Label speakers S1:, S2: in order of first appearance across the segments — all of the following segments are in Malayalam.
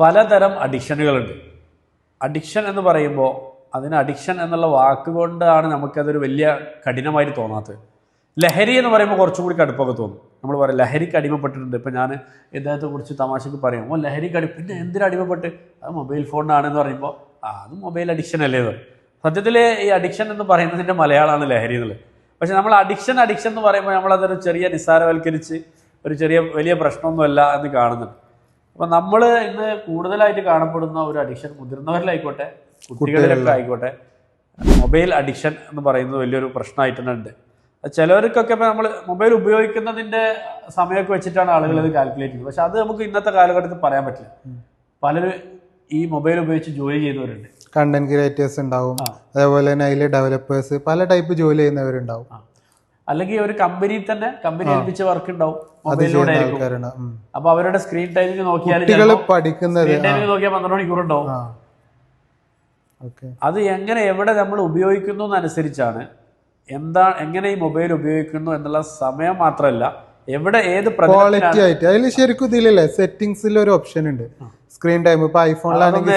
S1: പലതരം അഡിക്ഷനുകളുണ്ട്. അഡിക്ഷൻ എന്ന് പറയുമ്പോൾ അതിന് അഡിക്ഷൻ എന്നുള്ള വാക്ക് കൊണ്ടാണ് നമുക്കതൊരു വലിയ കഠിനമായിട്ട് തോന്നാത്തത്. ലഹരി എന്ന് പറയുമ്പോൾ കുറച്ചും കൂടി കടുപ്പൊക്കെ തോന്നും. നമ്മൾ പറയും ലഹരിക്ക് അടിമപ്പെട്ടിട്ടുണ്ട്. ഇപ്പം ഞാൻ ഇദ്ദേഹത്തെ കുറിച്ച് തമാശക്ക് പറയും ഓ ലഹരിക്ക് അടി പിന്നെ എന്തിനു അടിമപ്പെട്ട്? അത് മൊബൈൽ ഫോണിനാണെന്ന് പറയുമ്പോൾ ആ അത് മൊബൈൽ അഡിക്ഷൻ അല്ലേ? സത്യത്തിൽ ഈ അഡിക്ഷൻ എന്ന് പറയുന്നതിന്റെ മലയാളമാണ് ലഹരി എന്നുള്ളത്. പക്ഷേ നമ്മൾ അഡിക്ഷൻ അഡിക്ഷൻ എന്ന് പറയുമ്പോൾ നമ്മളതൊരു ചെറിയ നിസ്സാരവൽക്കരിച്ച് ഒരു ചെറിയ വലിയ പ്രശ്നമൊന്നുമല്ല എന്ന് കാണുന്നുണ്ട്. അപ്പം നമ്മൾ ഇന്ന് കൂടുതലായിട്ട് കാണപ്പെടുന്ന ഒരു അഡിക്ഷൻ മുതിർന്നവരിലായിക്കോട്ടെ കുട്ടികളിലൊക്കെ ആയിക്കോട്ടെ മൊബൈൽ അഡിക്ഷൻ എന്ന് പറയുന്നത് വലിയൊരു പ്രശ്നമായിട്ട് തന്നെ ഉണ്ട് ചിലവർക്കൊക്കെ ഇപ്പൊ നമ്മൾ മൊബൈൽ ഉപയോഗിക്കുന്നതിന്റെ സമയമൊക്കെ വെച്ചിട്ടാണ് ആളുകൾ ഇത് കാൽക്കുലേറ്റ് ചെയ്യുന്നത്. പക്ഷെ അത് നമുക്ക് ഇന്നത്തെ കാലഘട്ടത്തിൽ പറയാൻ പറ്റില്ല. പലരും ഈ മൊബൈൽ ഉപയോഗിച്ച് ജോലി ചെയ്യുന്നവരുണ്ട്.
S2: കണ്ടന്റ് ക്രിയേറ്റേഴ്സ് ഉണ്ടാവും. അതേപോലെ തന്നെ അതിലെ ഡെവലപ്പേഴ്സ് പല ടൈപ്പ് ജോലി ചെയ്യുന്നവരുണ്ടാവും.
S1: അല്ലെങ്കിൽ ഒരു കമ്പനിയിൽ തന്നെ കമ്പനി ഏൽപ്പിച്ച വർക്ക് ഉണ്ടാവും മൊബൈലിലൂടെ ആയിരിക്കും. അപ്പൊ അവരുടെ സ്ക്രീൻ ടൈമിംഗ് നോക്കിയാൽ സ്ക്രീൻ ടൈമിംഗ് നോക്കിയാൽ പന്ത്രണ്ട് മണിക്കൂർ ഉണ്ടാവും. അത് എങ്ങനെ എവിടെ നമ്മൾ ഉപയോഗിക്കുന്നു എന്നനുസരിച്ചാണ് എന്താ എങ്ങനെ ഈ മൊബൈൽ ഉപയോഗിക്കുന്നു എന്നുള്ള സമയം മാത്രമല്ല എവിടെ ഏത്
S2: ക്വാളിറ്റി ആയിട്ട്. അതിൽ ശരിക്കും ഇതിലല്ലേ സെറ്റിംഗ്സിൽ ഒരു ഓപ്ഷൻ ഉണ്ട്. സ്ക്രീൻ ടൈം ഇപ്പൊ ഐഫോണിലാണെങ്കിൽ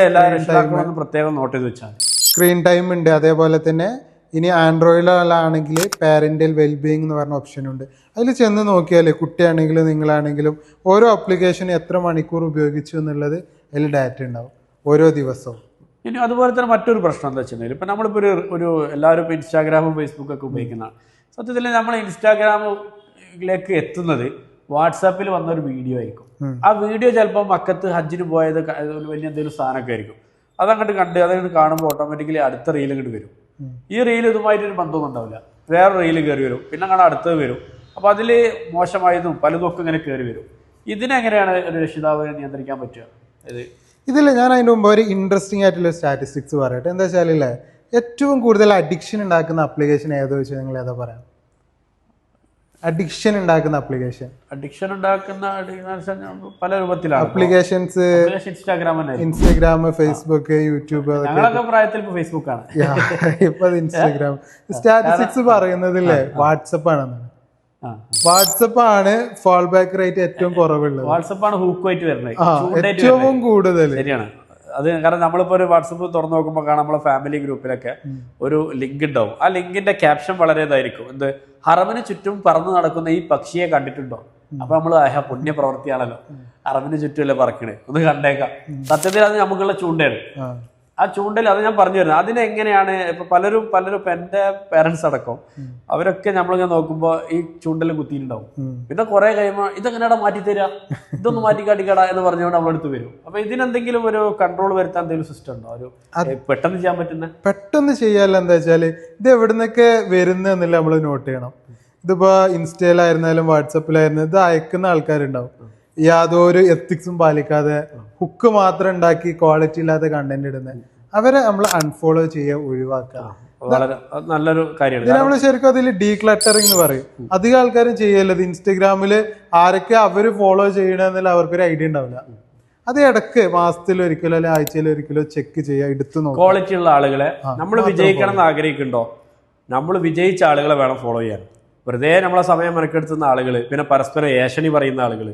S1: പ്രത്യേകം നോട്ട് ചെയ്ത് വെച്ചാൽ
S2: സ്ക്രീൻ ടൈം ഉണ്ട്. അതേപോലെ തന്നെ ഇനി ആൻഡ്രോയിഡിലാണെങ്കിൽ പാരന്റൽ വെൽബീയിങ് എന്ന് പറഞ്ഞ ഓപ്ഷൻ ഉണ്ട്. അതിൽ ചെന്ന് നോക്കിയാൽ കുട്ടിയാണെങ്കിലും നിങ്ങളാണെങ്കിലും ഓരോ ആപ്ലിക്കേഷൻ എത്ര മണിക്കൂർ ഉപയോഗിച്ചു എന്നുള്ളത് അതിൽ ഡാറ്റ ഉണ്ടാവും. ഓരോ ദിവസവും.
S1: ഇനി അതുപോലെ തന്നെ മറ്റൊരു പ്രശ്നം എന്താ വെച്ചിട്ടുണ്ടെങ്കിൽ ഇപ്പം നമ്മളിപ്പോൾ ഒരു ഒരു എല്ലാവരും ഇപ്പോൾ ഇൻസ്റ്റാഗ്രാമും ഫേസ്ബുക്കൊക്കെ ഉപയോഗിക്കുന്നതാണ് സത്യത്തിൽ നമ്മൾ ഇൻസ്റ്റാഗ്രാമിലേക്ക് എത്തുന്നത് വാട്സാപ്പിൽ വന്ന ഒരു വീഡിയോ ആയിരിക്കും ആ വീഡിയോ ചിലപ്പോൾ മക്കത്ത് ഹജ്ജിന് പോയത് വലിയ എന്തെങ്കിലും സാധനമൊക്കെ ആയിരിക്കും. അതങ്ങോട്ട് കണ്ട് അതങ്ങോട്ട് കാണുമ്പോൾ ഓട്ടോമാറ്റിക്കലി അടുത്ത റീൽ ഇങ്ങോട്ട് വരും. ഈ റെയിൽ ഇതുമായിട്ടൊരു ബന്ധമൊന്നും ഉണ്ടാവില്ല. വേറെ റെയിൽ കയറി വരും. പിന്നെ അങ്ങനെ അടുത്തത് വരും. അപ്പോൾ അതിൽ മോശമായതും പലതും ഒക്കെ ഇങ്ങനെ കയറി വരും. ഇതിനെങ്ങനെയാണ് ഒരു രക്ഷിതാവ് നിയന്ത്രിക്കാൻ പറ്റുക? ഇത്
S2: ഇതിൽ ഞാൻ അതിന്റെ മുമ്പ് ഒരു ഇൻട്രസ്റ്റിംഗ് ആയിട്ടുള്ള സ്റ്റാറ്റിസ്റ്റിക്സ് പറയട്ടെ. എന്താ വെച്ചാൽ ഏറ്റവും കൂടുതൽ അഡിക്ഷൻ ഉണ്ടാക്കുന്ന അപ്ലിക്കേഷൻ ഏതോ വെച്ചാൽ നിങ്ങൾ ഏതാ പറയാം? അഡിക്ഷൻ ഉണ്ടാക്കുന്ന ആപ്ലിക്കേഷൻ
S1: അഡിക്ഷൻ ഉണ്ടാക്കുന്ന പല രൂപത്തിലാണ്.
S2: Applications
S1: Instagram
S2: Instagram Facebook YouTube
S1: ഞങ്ങളൊക്കെ പ്രായത്തിൽ ഇപ്പൊ ഫേസ്ബുക്കാണ്
S2: ഇപ്പൊ ഇൻസ്റ്റാഗ്രാം സ്റ്റാറ്റിസ്റ്റിക്സ് പറയുന്നതില്ലേ? വാട്സപ്പ് ആണെന്നാണ് വാട്സപ്പ് ആണ് ഫോൾ ബാക്ക് റേറ്റ് ഏറ്റവും കുറവുള്ളത്.
S1: വാട്സപ്പ് ആണ് ഹൂക്കുമായിട്ട് വരുന്നത്.
S2: ഏറ്റവും കൂടുതൽ
S1: ശരിയാണ്. അത് കാരണം നമ്മളിപ്പോ ഒരു വാട്സപ്പ് തുറന്നു നോക്കുമ്പോൾ കാണാം നമ്മളെ ഫാമിലി ഗ്രൂപ്പിലൊക്കെ ഒരു ലിങ്ക് ഉണ്ടാവും. ആ ലിങ്കിന്റെ ക്യാപ്ഷൻ വളരെ ഇതായിരിക്കും. എന്ത്? ഹറമിന് ചുറ്റും പറന്നു നടക്കുന്ന ഈ പക്ഷിയെ കണ്ടിട്ടുണ്ടോ? അപ്പൊ നമ്മൾ ആഹ പുണ്യ പ്രവർത്തിയാണല്ലോ അറബിന് ചുറ്റുമല്ലേ പറക്കണേ? ഒന്ന് കണ്ടേക്കാം. സത്യത്തിൽ അത് നമുക്കുള്ള ചൂണ്ടയാണ്.
S2: ആ
S1: ചൂണ്ടൽ അത് ഞാൻ പറഞ്ഞു തരുന്നത് അതിനെങ്ങനെയാണ് ഇപ്പൊ പലരും പലരും ഇപ്പൊ എന്റെ പേരൻസ് അടക്കം അവരൊക്കെ നമ്മളിങ്ങനെ നോക്കുമ്പോൾ ഈ ചൂണ്ടൽ കുത്തിയിട്ടുണ്ടാവും. പിന്നെ കുറെ കഴിയുമ്പോൾ ഇതെങ്ങനെയാടാ മാറ്റി തരാ ഇതൊന്ന് മാറ്റി കാട്ടിക്കടാ എന്ന് പറഞ്ഞുകൊണ്ട് നമ്മളെടുത്ത് വരും. അപ്പൊ ഇതിനെന്തെങ്കിലും ഒരു കൺട്രോൾ വരുത്താൻ എന്തെങ്കിലും സിസ്റ്റം ഉണ്ടോ? ഒരു പെട്ടെന്ന് ചെയ്യാൻ പറ്റുന്ന?
S2: പെട്ടെന്ന് ചെയ്യാല്ല എന്താ വെച്ചാൽ ഇത് എവിടുന്നൊക്കെ വരുന്നതെന്നില്ല നമ്മൾ നോട്ട് ചെയ്യണം. ഇതിപ്പോ ഇൻസ്റ്റയിലായിരുന്നാലും വാട്സപ്പിലായിരുന്നാലും ഇത് അയക്കുന്ന ആൾക്കാരുണ്ടാവും. യാതൊരു എത്തിക്സും പാലിക്കാതെ ഹുക്ക് മാത്രം ഉണ്ടാക്കി ക്വാളിറ്റി ഇല്ലാത്ത കണ്ടന്റ് ഇടുന്നത് അവരെ നമ്മൾ അൺഫോളോ ചെയ്യുക ഒഴിവാക്കുക.
S1: വളരെ നല്ലൊരു കാര്യമാണ്.
S2: നമ്മൾ ശരിക്കും അതിൽ ഡീക്ലട്ടറിംഗ് എന്ന് പറയും. അധികം ആൾക്കാരും ചെയ്യല്ലത് ഇൻസ്റ്റഗ്രാമിൽ ആരൊക്കെ അവർ ഫോളോ ചെയ്യണമെന്നില്ല അവർക്കൊരു ഐഡിയ ഉണ്ടാവില്ല. അത് ഇടയ്ക്ക് മാസത്തിൽ ഒരിക്കലോ അല്ലെങ്കിൽ ആഴ്ചയിൽ ഒരിക്കലോ ചെക്ക് ചെയ്യുക എടുത്തു നോക്കുക.
S1: ക്വാളിറ്റി ഉള്ള ആളുകളെ നമ്മൾ വിജയിക്കണം എന്ന് ആഗ്രഹിക്കുന്നുണ്ടോ? നമ്മൾ വിജയിച്ച ആളുകളെ വേണം ഫോളോ ചെയ്യാൻ. വെറുതെ നമ്മളെ സമയം മെനക്കെടുത്തുന്ന ആളുകൾ പിന്നെ പരസ്പരം ഏഷണി പറയുന്ന ആളുകൾ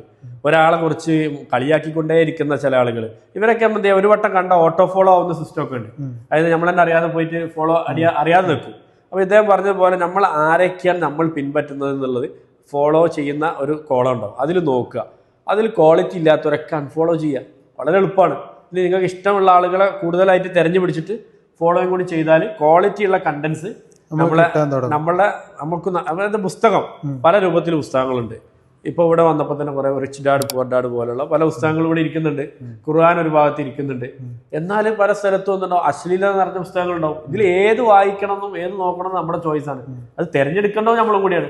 S1: ഒരാളെ കുറിച്ച് കളിയാക്കിക്കൊണ്ടേ ഇരിക്കുന്ന ചില ആളുകൾ ഇവരൊക്കെ എന്ത് ഒരു വട്ടം കണ്ട ഓട്ടോ ഫോളോ ആവുന്ന സിസ്റ്റം ഒക്കെ ഉണ്ട്. അതായത് നമ്മൾ തന്നെ അറിയാതെ പോയിട്ട് ഫോളോ അറിയാ അറിയാതെ നിൽക്കും അപ്പോൾ ഇദ്ദേഹം പറഞ്ഞതുപോലെ നമ്മൾ ആരൊക്കെയാണ് നമ്മൾ പിൻപറ്റുന്നത് എന്നുള്ളത് ഫോളോ ചെയ്യുന്ന ഒരു കോളം ഉണ്ടാവും. അതിൽ നോക്കുക. അതിൽ ക്വാളിറ്റി ഇല്ലാത്തവരൊക്കെ അൺഫോളോ ചെയ്യുക. വളരെ എളുപ്പമാണ്. ഇനി നിങ്ങൾക്ക് ഇഷ്ടമുള്ള ആളുകളെ കൂടുതലായിട്ട് തിരഞ്ഞു പിടിച്ചിട്ട് ഫോളോയും കൂടി ചെയ്താൽ ക്വാളിറ്റി ഉള്ള കണ്ടന്റ്സ് നമ്മളെ നമ്മളെ നമുക്ക് അതായത് പുസ്തകം പല രൂപത്തിൽ പുസ്തകങ്ങളുണ്ട്. ഇപ്പോൾ ഇവിടെ വന്നപ്പോൾ തന്നെ കുറെ റിച്ച് ഡാഡ് പുവർ ഡാഡ് പോലുള്ള പല പുസ്തകങ്ങളും ഇവിടെ ഇരിക്കുന്നുണ്ട്. ഖുർആൻ ഒരു ഭാഗത്ത് ഇരിക്കുന്നുണ്ട്. എന്നാൽ പല സ്ഥലത്തും എന്ന് അശ്ലീലത നിറഞ്ഞ പുസ്തകങ്ങളുണ്ടാവും. ഇതിൽ ഏത് വായിക്കണം എന്നും ഏത് നോക്കണം നമ്മുടെ ചോയ്സ് ആണ്. അത് തിരഞ്ഞെടുക്കേണ്ടത് നമ്മളും കൂടിയാണ്.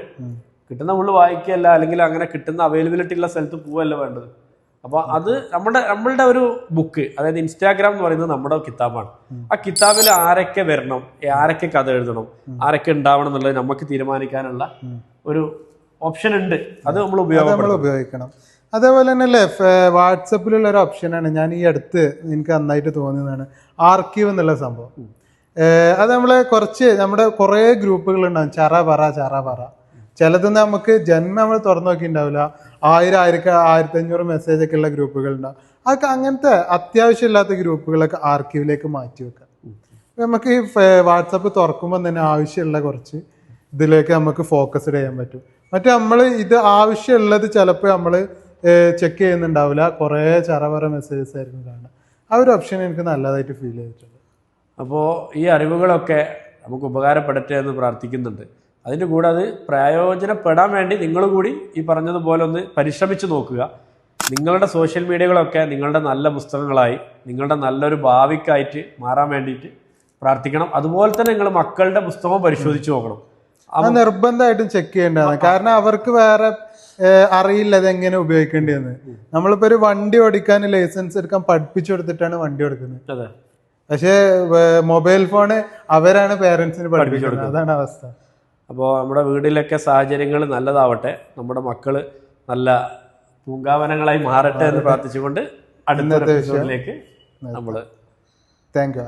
S1: കിട്ടുന്ന നമ്മൾ വായിക്കുകയല്ല അല്ലെങ്കിൽ അങ്ങനെ കിട്ടുന്ന അവൈലബിലിറ്റി ഉള്ള സ്ഥലത്ത് പോവല്ല വേണ്ടത്. അപ്പോൾ അത് നമ്മുടെ നമ്മളുടെ ഒരു ബുക്ക് അതായത് ഇൻസ്റ്റാഗ്രാം എന്ന് പറയുന്നത് നമ്മുടെ കിതാബാണ്. ആ കിതാബിൽ ആരൊക്കെ വരണം ആരൊക്കെ കഥ എഴുതണം ആരൊക്കെ ഉണ്ടാവണം എന്നുള്ളത് നമുക്ക് തീരുമാനിക്കാനുള്ള ഒരു ഓപ്ഷൻ ഉണ്ട്. അത് നമ്മൾ
S2: ഉപയോഗിക്കണം. അതേപോലെ തന്നെ അല്ലേ വാട്സപ്പിലുള്ള ഒരു ഓപ്ഷനാണ് ഞാൻ ഈ അടുത്ത് എനിക്ക് നന്നായിട്ട് തോന്നിയതാണ് ആർക്കീവ് എന്നുള്ള സംഭവം. അത് നമ്മളെ കുറച്ച് നമ്മുടെ കുറേ ഗ്രൂപ്പുകൾ ഉണ്ടാവും. ചറ പറ ചറ പറ. ചിലതൊന്നും നമുക്ക് ജന്മം നമ്മൾ തുറന്നു നോക്കിയിട്ടുണ്ടാവില്ല. ആയിരം ആയിരക്ക ആയിരത്തി അഞ്ഞൂറ് മെസ്സേജ് ഒക്കെ ഉള്ള ഗ്രൂപ്പുകൾ ഉണ്ടാവും. അതൊക്കെ അങ്ങനത്തെ അത്യാവശ്യമില്ലാത്ത ഗ്രൂപ്പുകളൊക്കെ ആർക്കീവിലേക്ക് മാറ്റി വെക്കാം നമുക്ക് ഈ വാട്സപ്പ് തുറക്കുമ്പോൾ തന്നെ ആവശ്യമുള്ള കുറച്ച് ഇതിലേക്ക് നമുക്ക് ഫോക്കസ്ഡ് ചെയ്യാൻ പറ്റും. മറ്റേ നമ്മൾ ഇത് ആവശ്യമുള്ളത് ചിലപ്പോൾ നമ്മൾ ചെക്ക് ചെയ്യുന്നുണ്ടാവില്ല. കുറേ ചറവറ മെസ്സേജസ് ആയിരിക്കും കാണുക. ആ ഒരു ഓപ്ഷൻ എനിക്ക് നല്ലതായിട്ട് ഫീൽ ചെയ്തിട്ടുണ്ട്.
S1: അപ്പോൾ ഈ അറിവുകളൊക്കെ നമുക്ക് ഉപകാരപ്പെടട്ടെ എന്ന് പ്രാർത്ഥിക്കുന്നുണ്ട്. അതിന്റെ കൂടെ അത് പ്രയോജനപ്പെടാൻ വേണ്ടി നിങ്ങൾ കൂടി ഈ പറഞ്ഞതുപോലെ ഒന്ന് പരിശ്രമിച്ച് നോക്കുക. നിങ്ങളുടെ സോഷ്യൽ മീഡിയകളൊക്കെ നിങ്ങളുടെ നല്ല പുസ്തകങ്ങളായി നിങ്ങളുടെ നല്ലൊരു ഭാവിക്കായിട്ട് മാറാൻ വേണ്ടിയിട്ട് പ്രാർത്ഥിക്കണം. അതുപോലെ തന്നെ നിങ്ങൾ മക്കളുടെ പുസ്തകം പരിശോധിച്ച് നോക്കണം.
S2: അത് നിർബന്ധമായിട്ടും ചെക്ക് ചെയ്യേണ്ടതാണ്. കാരണം അവർക്ക് വേറെ അറിയില്ല അത് എങ്ങനെ ഉപയോഗിക്കേണ്ടതെന്ന് നമ്മളിപ്പോ ഒരു വണ്ടി ഓടിക്കാൻ ലൈസൻസ് എടുക്കാൻ പഠിപ്പിച്ചു കൊടുത്തിട്ടാണ് വണ്ടി ഓടിക്കുന്നത്.
S1: അതെ.
S2: പക്ഷേ മൊബൈൽ ഫോണ് അവരാണ് പേരൻസിന് പഠിപ്പിച്ചു കൊടുക്കുന്നത്. അതാണ് അവസ്ഥ.
S1: അപ്പോൾ നമ്മുടെ വീടിലൊക്കെ സാഹചര്യങ്ങൾ നല്ലതാവട്ടെ. നമ്മുടെ മക്കൾ നല്ല പൂങ്കാവനങ്ങളായി മാറട്ടെ എന്ന് പ്രാർത്ഥിച്ചുകൊണ്ട് അടുത്ത എപ്പിസോഡിലേക്ക് നമ്മൾ
S2: താങ്ക് യു